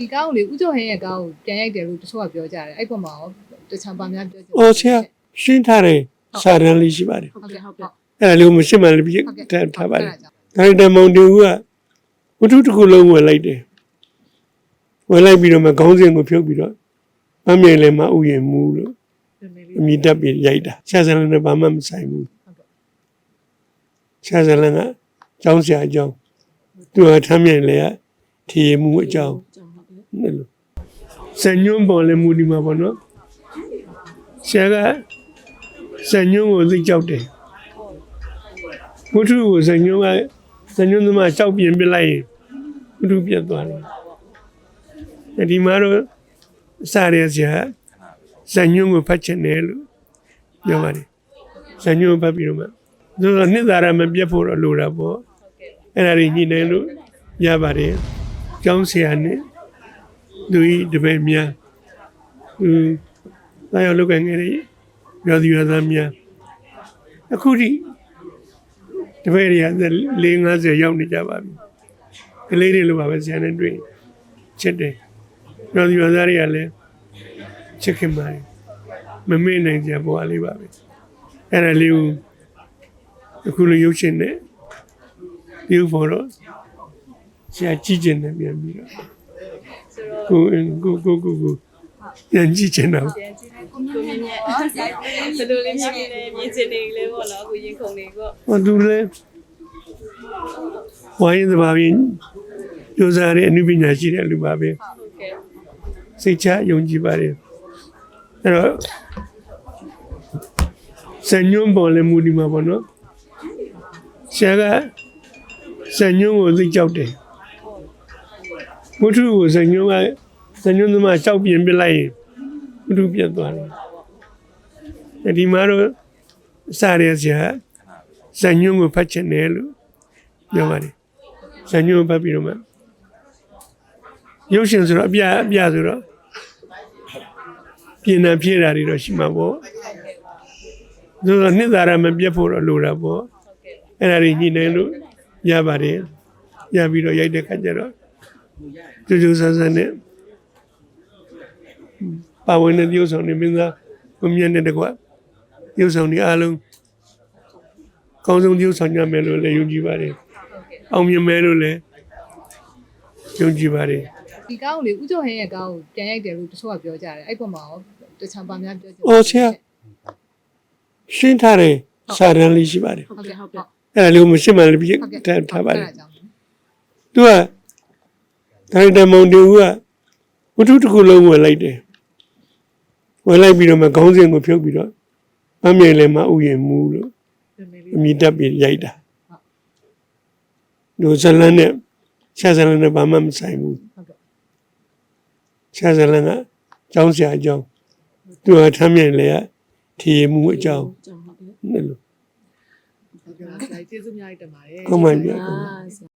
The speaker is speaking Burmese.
ဒီကားကိုလေဥကျော်ဟင်းရဲ့ကားကိုပြန်ရိုက်တယ်လို့တချို့ကပြောကြတယ်အဲ့ပေါ်မှာရောတခြားပါများပြောကြအော်ဆရာရှင်းထားတယ်စာရန်လေးရှိပါတယ်ဟုတ်ကဲ့ဟုတ်ကဲ့အဲ့ဒါလေးကိုမရှိမှလည်းပြဟုတ်ကဲ့ထားထားပါတယ်ကြောင့်ဒါရိုက်တာမောင်တူကဝတ္ထုတစ်ခုလုံးဝယ်လိုက်တယ်ဝယ်လိုက်ပြီးတော့မှခေါင်းစဉ်ကိုဖြုတ်ပြီးတော့မမြင်လည်းမဥယျာဉ်မူလို့အမိတက်ပြီးရိုက်တာဆရာဇလန်နဲ့ဘာမှမဆိုင်ဘူးဆရာဇလန်ကကျောင်းဆရာအကြောင်းသူကထမ်းမြင်လေကထီရမှုအကြောင်းအဲ့ လိုစညွန်းပေါ်လည်းမူဒီမှာပေါ့နော်ဆရာကစညွန်းကိုသိကြောက်တယ်ဝတ္ထုကိုဇညုံကဇညုံသမားကြောက်ပြင်ပစ်လိုက်ရင်ဝတ္ထုပြတ်သွားတယ်။အဲဒီမှာတော့စားရဆရာဇညုံကိုဖတ်ချင်တယ်လို့ပြောပါတယ်။ဇညုံကိုဖတ်ပြီးတော့မှသူကနှစ်သာရမပြတ်ဖို့တော့လိုတာပေါ့။အဲ့ဒါတွေညှိနှိုင်းလို့ရပါတယ်။ကျောင်းဆရာနဲ့ သူဤတပည့်များသူသာရောက်လုပ်ငန်းငယ်တွေရောသူရသားများအခုထိတပည့်တွေက4 50ရောက်နေကြပါပြီကလေးတွေလိုပါပဲဆရာနဲ့တွေ့ချစ်တယ်တော်ဒီဝသားတွေကလည်းချစ်ခင်ပါတယ်မမေ့နိုင်ကြဘဝလေးပါပဲအဲ့ဒါလေးကိုအခုလိုရုပ်ရှင်နဲ့ပြုဖို့တော့ဆရာကြည့်ကျင်တယ်ပြန်ပြီးတော့ ကိုကိုကိုကိုကိုပြန်ကြည့်ကျင်တော့ပြန်ကြည့်လိုက်ကိုမြင့်မြင့်ဘယ်လိုလေးမြင်နေမြင်ချင်နေလဲပေါ့နော်ကိုရင်ခုန်နေပေါ့ဟောသူလည်းဝိုင်းသဘာဝင်းကြိုးစားတဲ့အနုပညာရှိတဲ့လူပါပဲဟုတ်ကဲ့စိတ်ချယုံကြည်ပါတယ်အဲ့တော့စညွန်းပေါ်လည်းမူဒီမှာပေါ့နော်ဆရာကစညွန်းကိုသိကြောက်တယ် ဝတ္ထုကိုစညွန်းကစညွန်းသမားကြောက်ပြင်ပစ်လိုက်ရင်ဝတ္ထုပြတ်သွားတယ်အဲ့ဒီမှာတော့စားရဆရာစညွန်းကိုဖတ်ချင်တယ်လို့ပြောပါတယ်စညွန်းကိုဖတ်ပြီးတော့မှရုပ်ရှင်ဆိုတော့အပြအပြဆိုတော့ပြင်နေပြည့်တာတွေတော့ရှိမှာပေါ့ဆိုတော့နှစ်သာရမပြတ်ဖို့တော့လိုတာပေါ့အဲ့ဒါတွေညှိနှိုင်းလို့ရပါတယ်ရပြီးတော့ရိုက်တဲ့ခါကျတော့ ကျူးကျူးဆန်းဆန်းနဲ့ပါဝင်တဲ့ရုပ်ဆောင်တွေမင်းသားကိုမြတ်တဲ့တကွရုပ်ဆောင်တွေအားလုံးကောင်းဆုံးရုပ်ဆောင်ကြမယ်လို့လည်းယုံကြည်ပါတယ်အောင်မြင်မယ်လို့လည်းယုံကြည်ပါတယ်ဒီကားကိုလေဥကျော်ဟင်းရဲ့ကားကိုပြန်ရိုက်တယ်လို့တချို့ကပြောကြတယ်အဲ့ပေါ်မှာရောတခြားပါများပြောကြအော်ဆရာရှင်းထားတယ်စာရန်လေးရှိပါတယ်ဟုတ်ကဲ့ဟုတ်ကဲ့အဲ့ဒါလေးကိုမရှိမှလည်းပြဟုတ်ကဲ့ထားထားပါတယ်ကြောင့်သူက ဒါရိုက်တာမောင်တူကဝတ္ထုတစ်ခုလုံးဝယ်လိုက်တယ်ဝယ်လိုက်ပြီးတော့မှခေါင်းစဉ်ကိုဖြုတ်ပြီးတော့မမြင်လည်းမဥယျာဉ်မူလို့အမိတက်ပြီးရိုက်တာဒုဇလန်နဲ့ဆရာဇလန်နဲ့ဘာမှမဆိုင်ဘူးဟုတ်ကဲ့ဆရာဇလန်ကကျောင်းဆရာအကြောင်းသူကထမ်းမြင်လေကထီရမှုအကြောင်းအဲ့လိုဟုတ်ကဲ့ကျေးဇူးများတင်ပါတယ်ကောင်းပါပြီအာဆရာ